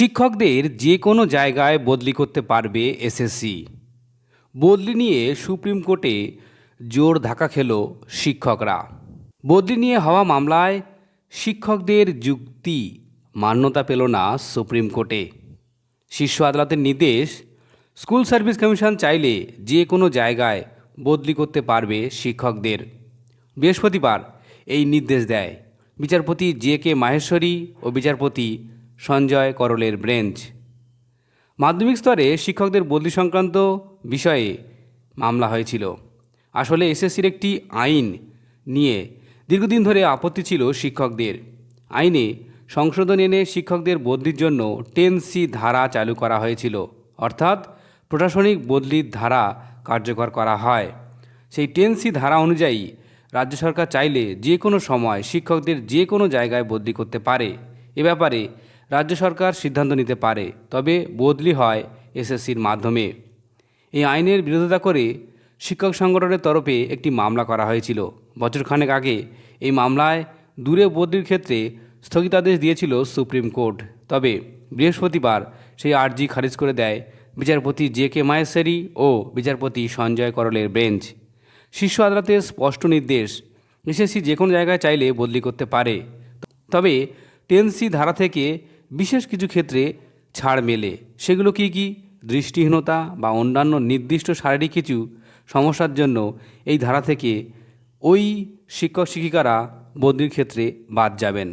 শিক্ষকদের যে কোনো জায়গায় বদলি করতে পারবে এসএসসি। বদলি নিয়ে সুপ্রিম কোর্টে জোর ধাক্কা খেল শিক্ষকরা। বদলি নিয়ে হওয়া মামলায় শিক্ষকদের যুক্তি মান্যতা পেল না সুপ্রিম কোর্টে। শীর্ষ আদালতের নির্দেশ, স্কুল সার্ভিস কমিশন চাইলে যে কোনো জায়গায় বদলি করতে পারবে শিক্ষকদের। বৃহস্পতিবার এই নির্দেশ দেয়। বিচারপতি জে কে মাহেশ্বরী ও বিচারপতি সঞ্জয় করলের ব্রেঞ্চ। মাধ্যমিক স্তরে শিক্ষকদের বদলি সংক্রান্ত বিষয়ে মামলা হয়েছিল। আসলে এসএসসির একটি আইন নিয়ে দীর্ঘদিন ধরে আপত্তি ছিল শিক্ষকদের। আইনে সংশোধন এনে শিক্ষকদের বদলির জন্য টেন সি ধারা চালু করা হয়েছিল। অর্থাৎ প্রশাসনিক বদলির ধারা কার্যকর করা হয়। সেই টেন সি ধারা অনুযায়ী রাজ্য সরকার চাইলে যে কোনো সময় শিক্ষকদের যে কোনো জায়গায় বদলি করতে পারে। এ ব্যাপারে রাজ্য সরকার সিদ্ধান্ত নিতে পারে, তবে বদলি হয় এসএসসির মাধ্যমে। এই আইনের বিরোধিতা করে শিক্ষক সংগঠনের তরফে একটি মামলা করা হয়েছিল। বছরখানেক আগে এই মামলায় দূরে বদলির ক্ষেত্রে স্থগিতাদেশ দিয়েছিল সুপ্রিম কোর্ট। তবে বৃহস্পতিবার সেই আর্জি খারিজ করে দেয় বিচারপতি জে কে মাহেশ্বরী ও বিচারপতি সঞ্জয় করলের বেঞ্চ। শীর্ষ আদালতের স্পষ্ট নির্দেশ, এসএসসি যে কোনো জায়গায় চাইলে বদলি করতে পারে। তবে টেনসি ধারা থেকে বিশেষ কিছু ক্ষেত্রে ছাড় মেলে। সেগুলো কি কি? দৃষ্টিহীনতা বা অন্যান্য নির্দিষ্ট শারীরিক কিছু সমস্যার জন্য এই ধারা থেকে ওই শিক্ষক শিক্ষিকারা বদলির ক্ষেত্রে বাদ যাবেন।